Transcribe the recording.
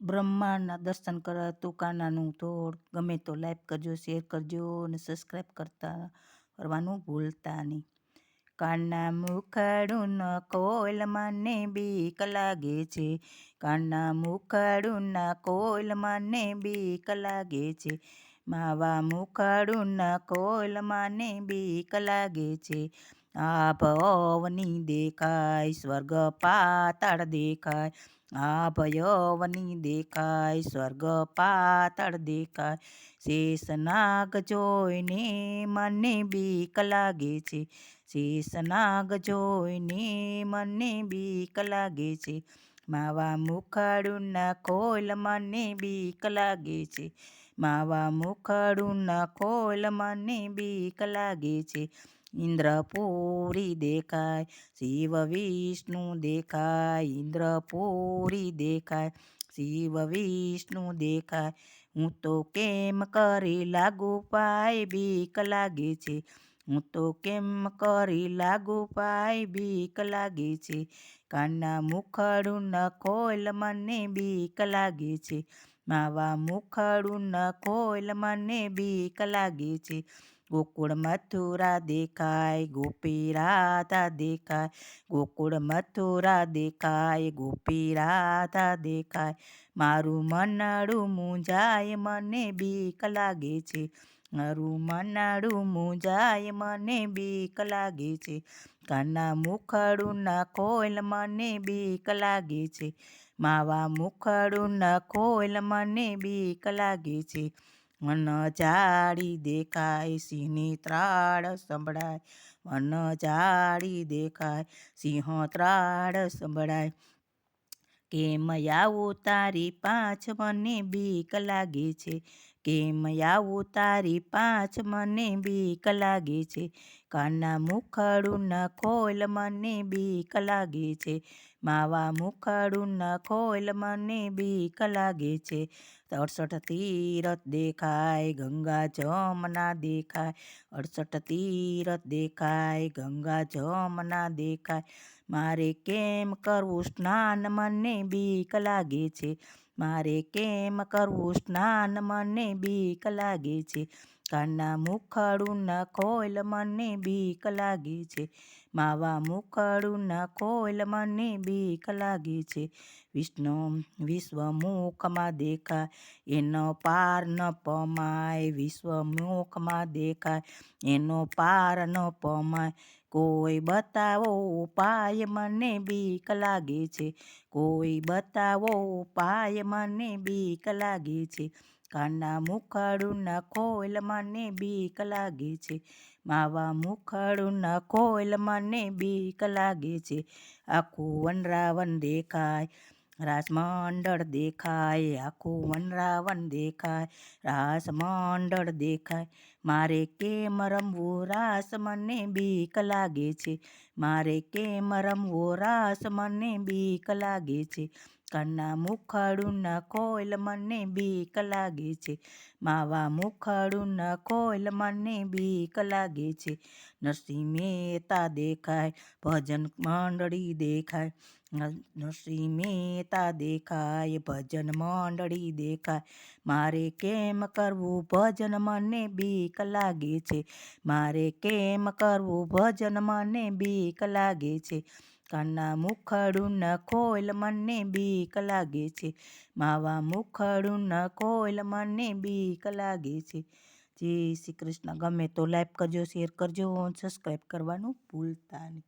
બ્રહ્માંડના દર્શન કરવા તુકાનાનું થોડ ગમે તો લાઈક કરજો, શેર કરજો અને સબસ્ક્રાઈબ કરતા કરવાનું ભૂલતા નહીં. કાનના મુખડું ન કોઈલ મને બીક લાગે છે. કાનના મુખડું ના કોઈલ મને બીક લાગે છે. માવા મુખડું ના કોઈલ મને બીક લાગે છે. આ ભવની દેખાય, સ્વર્ગ પાતાળ દેખાય. ભયવની દેખાય, સ્વર્ગ પાતળ દેખાય. શેષનાગ જોઈને મને બીક લાગે છે. શેષનાગ જોઈને મને બીક લાગે છે. માવા મુખડુના ખોલ મને બીક લાગે છે. માવા મુખડુના ખોલ મને બીક લાગે છે. ઇન્દ્રપુરી દેખાય, શિવ વિષ્ણુ દેખાય, ઇન્દ્રપુરી દેખાય, શિવ વિષ્ણુ દેખાય. હું તો કેમ કરી લાગુ પાય બીક લાગે છે? હું તો કેમ કરી લાગુ પાય બીક લાગે છે? કાના મુખડું ન ખોલ મને બીક લાગે છે. માવા મુખડું ન ખોલ મને બીક લાગે છે. ગોકુળ મથુરા દેખાય ગોપી રાધા દેખાય ગોકુળ મથુરા દેખાય ગોપી રાધા દેખાય મારું મનડું મૂંઝાય મને બીક લાગે છે મારું મનડું મૂંઝાય મને બીક લાગે છે કાના મુખડું ના ખોલ મને બીક લાગે છે માવા મુખડું ના ખોલ મને બીક લાગે છે મન જાડી દેખાય, સિંહની ત્રાળ સંભળાય. મન જાડી દેખાય, સિંહ ત્રાળ સંભળાય. કેમ આવું તારી પાંચ મને બીક લાગે છે? કેમ આવું તારી પાંચ મને બીક લાગે છે. કાના મુખડું ન ખોલ, મને બીક લાગે છે. માવા મુખડું ન ખોલ, મને બીક લાગે છે. અડસઠ તીરથ દેખાય, ગંગા જમના દેખાય. અડસઠ તીરથ દેખાય, ગંગા જમના દેખાય. મારે કેમ કરવું સ્નાન મને બીક લાગે છે? મારે કેમ કરવું સ્નાન મને બીક લાગે છે? કાના મુખડું ન ખોલ મને બીક લાગે છે. માવા મુખડું ન ખોલ મને બીક લાગે છે. વિષ્ણુ, વિશ્વમુખમાં દેખાય, એનો પાર ન પમાય. વિશ્વમુખમાં દેખાય, એનો પાર ન પમાય. કોઈ બતાવો ઉપાય મને બીક લાગે છે. કોઈ બતાવો ઉપાય મને બીક લાગે છે. કાના મુખડું ન ખોલ મને બીક લાગે છે. માવા મુખડું ન ખોલ મને બીક લાગે છે. આખું વનરાવન દેખાય. રાસ મંડળ દેખાય, આખું વનરાવન દેખાય રાસ મંડળ દેખાય. મારે કેમ રમવું? રાસ મને બીક લાગે છે. મારે કેમ રમવું? રાસ મને બીક લાગે છે. કાના મુખડું કોયલ મને બીક લાગે છે. માવા મુખડું ન ખોલ મને બીક લાગે છે. નરસિંહ મહેતા દેખાય, ભજન મંડળી દેખાય. નરસિંહ મહેતા દેખાય, ભજન મંડળી દેખાય. મારે કેમ કરવું? ભજન મને બીક લાગે છે. મારે કેમ કરવું? ભજન મને બીક લાગે છે. કાના મુખડું ન ખોલ મને બીક લાગે છે. માવા મુખડું ન ખોલ મને બીક લાગે છે. જય શ્રી કૃષ્ણ. ગમે તો લાઈક કરજો શેર કરજો સબસ્ક્રાઈબ કરવાનું ભૂલતા નહીં.